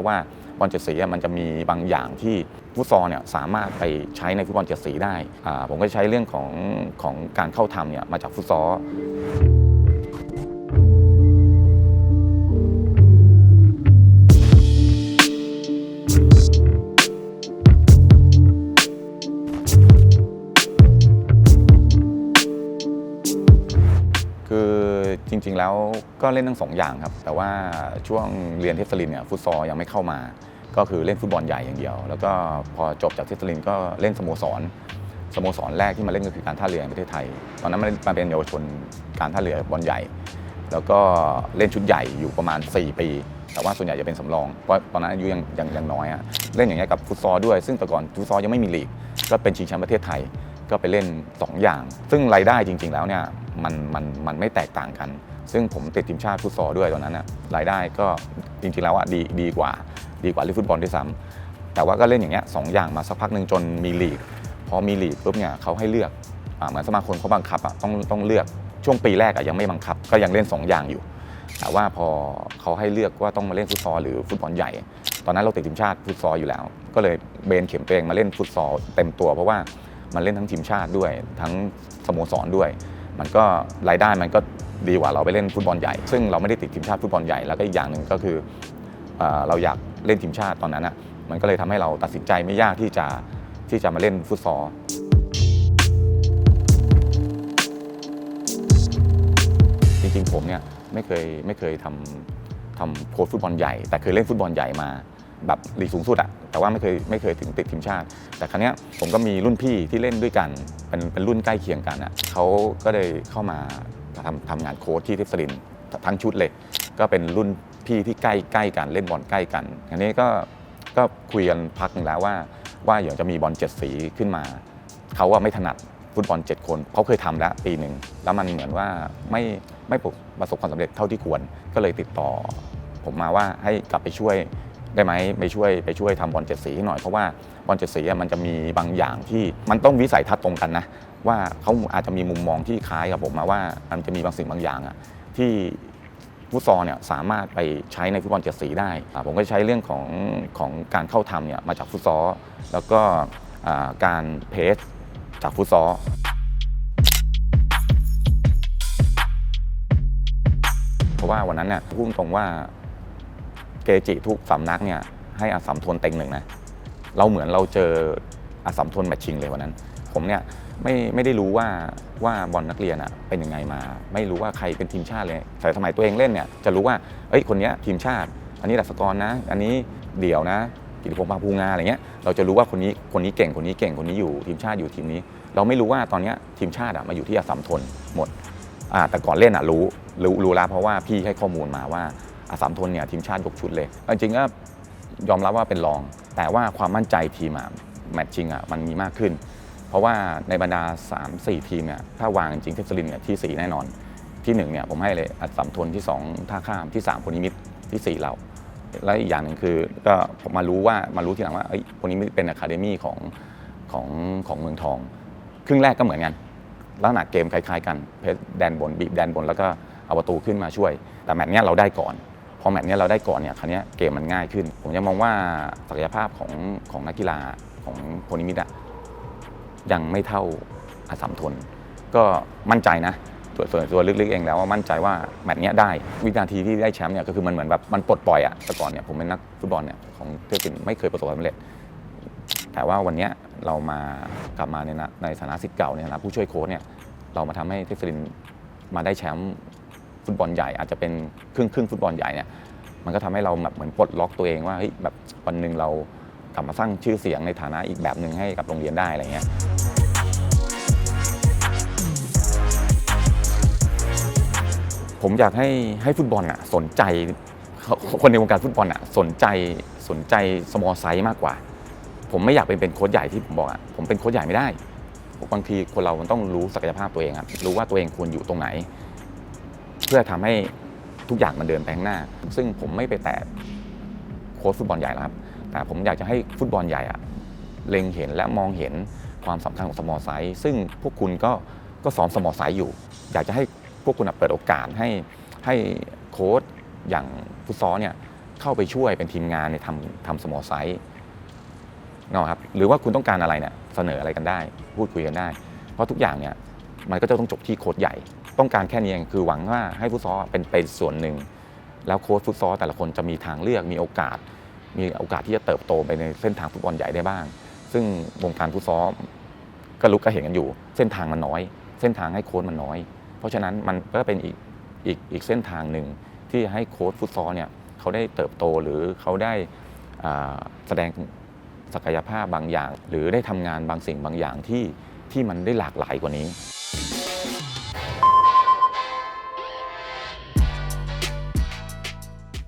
ราะว่าบอลเจ็ดสีมันจะมีบางอย่างที่ฟุตซอลเนี่ยสามารถไปใช้ในฟุตบอลเจ็ดสีได้ผมก็ใช้เรื่องของของการเข้าทำเนี่ยมาจากฟุตซอล จริง ๆ แล้วก็เล่นทั้งสองอย่างครับ แต่ว่าช่วงเรียนเทสลินเนี่ยฟุตซอลยังไม่เข้ามา ก็คือเล่นฟุตบอลใหญ่อย่างเดียว แล้วก็พอจบจากเทสลินก็เล่นสโมสรสโมสรแรกที่มาเล่นก็คือการท่าเรือแห่งประเทศไทย ตอนนั้นมาเป็นเยาวชนการท่าเรือบอลใหญ่ แล้วก็เล่นชุดใหญ่อยู่ประมาณ 4 ปี แต่ว่าส่วนใหญ่จะเป็นสำรอง เพราะตอนนั้นอายุยังยังยังน้อยอะเล่นอย่างเงี้ยกับฟุตซอลด้วย ซึ่งแต่ก่อนฟุตซอลยังไม่มีลีก ก็เป็นชิงแชมป์ประเทศไทย ก็ไปเล่น 2 อย่าง ซึ่งรายได้จริง ๆ แล้วเนี่ย มันมันมันไม่แตกต่างกัน ซึ่งผมติดทีมชาติฟุตซอลด้วยตอนนั้นนะรายได้ก็จริงๆแล้วอะดีดีกว่าดีกว่าเล่นฟุตบอลด้วยซ้ำแต่ว่าก็เล่นอย่างเงี้ยสองอย่างมาสักพักหนึ่งจนมีลีกพอมีลีกปุ๊บเนี่ยเขาให้เลือกอเหมือนสมาคมเขาบังคับอะต้องต้องเลือกช่วงปีแรกอะยังไม่บังคับ ก็ยังเล่น 2 อย่างอยู่ แต่ว่าพอเขาให้เลือกว่าต้องมาเล่นฟุตซอลหรือฟุตบอลใหญ่ ตอนนั้นเราติดทีมชาติฟุตซอลอยู่แล้ว ก็เลยเบนเข็มตัวเองมาเล่นฟุตซอลเต็มตัวเพราะว่ามันเล่นทั้งทีมชาติด้วยทั้งสโมสรด้วย มันก็รายได้มันก็ดีกว่าเราไปเล่นฟุตบอลใหญ่ ซึ่งเราไม่ได้ติดทีมชาติฟุตบอลใหญ่แล้วก็อีกอย่างหนึ่งก็คือเอ่อเราอยากเล่นทีมชาติตอนนั้นอะมันก็เลยทำให้เราตัดสินใจไม่ยากที่จะที่จะมาเล่นฟุตซอลจริงๆผมเนี่ยไม่เคยไม่เคยทำทำโค้ชฟุตบอลใหญ่ แต่เคยเล่นฟุตบอลใหญ่มา แบบลีกสูงสุดอะแต่ว่าไม่เคยไม่เคยถึงติดทีมชาติ แต่ครั้งนี้ยผมก็มีรุ่นพี่ที่เล่นด้วยกันเป็นเป็นรุ่นใกล้เคียงกันอะเขาก็เลยเข้ามาทำทำงานโค้ชที่เทพสรินทร์ทั้งชุดเลย ก็เป็นรุ่นพี่ที่ใกล้ใกล้กันเล่นบอลใกล้กันอันนี้ก็ก็คุยกันพักหนึ่งแล้วว่า ว่าอยากจะมีบอลเจ็ดสีขึ้นมาเขาว่าไม่ถนัดฟุตบอล7คนเขาเคยทำแล้วปีหนึ่งแล้วมันเหมือนว่าไม่ไม่ประสบความสำเร็จเท่าที่ควร ก็เลยติดต่อ ผมมาว่าให้กลับไปช่วย ได้ไหมไปช่วยไปช่วยทำบอลเจ็ดสีให้หน่อยเพราะว่าบอลเจ็ดสีอะมันจะมีบางอย่างที่มันต้องวิสัยทัศน์ตรงกันนะว่าเขาอาจจะมีมุมมองที่คล้ายกับผมมาว่ามันจะมีบางสิ่งบางอย่างอะที่ฟุตซอลเนี่ยสามารถไปใช้ในฟุตบอลเจ็ดสีได้อ่าผมก็ใช้เรื่องของของการเข้าทำเนี่ยมาจากฟุตซอลแล้วก็อ่าการเพสจากฟุตซอล เพราะว่าวันนั้นเนี่ยพูดตรงว่า เกจิทุกสำนักเนี่ยให้อาสัมทนเต็งหนึ่งนะเราเหมือนเราเจออาสัมทนแมตชิงเลยวันนั้น ผมเนี่ยไม่ไม่ได้รู้ว่าว่าบอลนักเรียนอะเป็นยังไงมา ไม่รู้ว่าใครเป็นทีมชาติเลยแต่สมัยตัวเองเล่นเนี่ยจะรู้ว่าเอ้ยคนนี้ทีมชาติ อันนี้ดัสกรนะ อันนี้เดี่ยวนะกิติพงษ์ปาภูงาอะไรเงี้ยเราจะรู้ว่าคนนี้คนนี้เก่งคนนี้เก่งคนนี้อยู่ทีมชาติอยู่ทีมนี้ เราไม่รู้ว่าตอนเนี้ยทีมชาติอะมาอยู่ที่อสัมทนหมดอ่าแต่ก่อนเล่นอะรู้รู้รู้แล้วเพราะว่าพี่ให้ข้อมูลมาว่า อาสัมทนเนี่ยทีมชาติยกชุดเลย จริงๆก็ยอมรับว่าเป็นรอง แต่ว่าความมั่นใจทีมอะแมตช์ชิงอะมันมีมากขึ้น เพราะว่าในบรรดา 3-4 ทีมเนี่ยถ้าวางจริงเทพสลินเนี่ยที่ 4 แน่นอนที่1เนี่ยผมให้เลยอัสสัมทนที่ 2 ท่าข้ามที่ 3พลนิมิตที่ 4 เรา และอีกอย่างหนึ่งคือก็ผมมารู้ว่ามารู้ทีหลังว่าเอ้พลนิมิตเป็นอะคาเดมี่ของของของเมืองทอง ครึ่งแรกก็เหมือนกันลักษณะเกมคล้ายๆกันเพชรแดนบนบีบแดนบนแล้วก็เอาประตูขึ้นมาช่วย แต่แมตช์เนี้ยเราได้ก่อน พอแมตช์นี้เราได้ก่อนเนี่ยคราวเนี้เกมมันง่ายขึ้น ผมยังมองว่าศักยภาพของของนักกีฬาของพนิมิตอะยังไม่เท่าอาสัมทน ก็มั่นใจนะตัวส่วนตัวลึกๆเองแล้วว่ามั่นใจว่าแมตช์นี้ได้วินาทีที่ได้แชมป์เนี่ยก็คือมันเหมือนแบบมันปลดปล่อยอะแต่ก่อนเนี่ยผมเป็นนักฟุตบอลเนี่ยของเทพศิลป์ไม่เคยประสบความสำเร็จ แต่ว่าวันนี้เรามากลับมาในในฐานะสิทธิ์เก่าในฐานะผู้ช่วยโค้ชเนี่ยเรามาทำให้เทพศิลป์มาได้แชมป์ ฟุตบอลใหญ่อาจจะเป็นครึ่งครึ่งฟุตบอลใหญ่เนี่ยมันก็ทำให้เราแบบเหมือนปลดล็อกตัวเองว่าเฮ้ยแบบวันหนึ่งเรากลับมาสร้างชื่อเสียงในฐานะอีกแบบหนึ่งให้กับโรงเรียนได้อะไรเงี้ยผมอยากให้ให้ฟุตบอลอะสนใจคนในวงการฟุตบอลอะสนใจสนใจสมอลไซส์มากกว่า ผมไม่อยากเป็นเป็นโค้ชใหญ่ที่ผมบอกอะผมเป็นโค้ชใหญ่ไม่ได้บางทีคนเรามันต้องรู้ศักยภาพตัวเองครับรู้ว่าตัวเองควรอยู่ตรงไหน พื่อทำให้ทุกอย่างมันเดินไปข้างหน้า ซึ่งผมไม่ไปแตะโค้ชฟุตบอลใหญ่แล้วครับ แต่ผมอยากจะให้ฟุตบอลใหญ่อะเล็งเห็นและมองเห็นความสำคัญของสมอลไซส์ซึ่งพวกคุณก็ก็สอนสมอลไซส์อยู่ อยากจะให้พวกคุณเปิดโอกาสให้ให้โค้ชอย่างฟุตซอลเนี่ยเข้าไปช่วยเป็นทีมงานในทำทำสมอไซต์เนาะครับ หรือว่าคุณต้องการอะไรเนี่ยเสนออะไรกันได้ พูดคุยกันได้ เพราะทุกอย่างเนี่ยมันก็จะต้องจบที่โค้ชใหญ่ ต้องการแค่นี้เองคือหวังว่าให้ฟุตซอลเป็นเป็นส่วนหนึ่ง แล้วโค้ชฟุตซอลแต่ละคนจะมีทางเลือกมีโอกาส มีโอกาสที่จะเติบโตไปในเส้นทางฟุตบอลใหญ่ได้บ้าง ซึ่งวงการฟุตซอลก็รู้ก็เห็นกันอยู่ เส้นทางมันน้อย เส้นทางให้โค้ชมันน้อย เพราะฉะนั้นมันก็เป็นอีกอีกอีกเส้นทางหนึ่งที่ให้โค้ชฟุตซอลเนี่ยเขาได้เติบโตหรือเขาได้แสดงศักยภาพบางอย่าง หรือได้ทำงานบางสิ่งบางอย่างที่ที่มันได้หลากหลายกว่านี้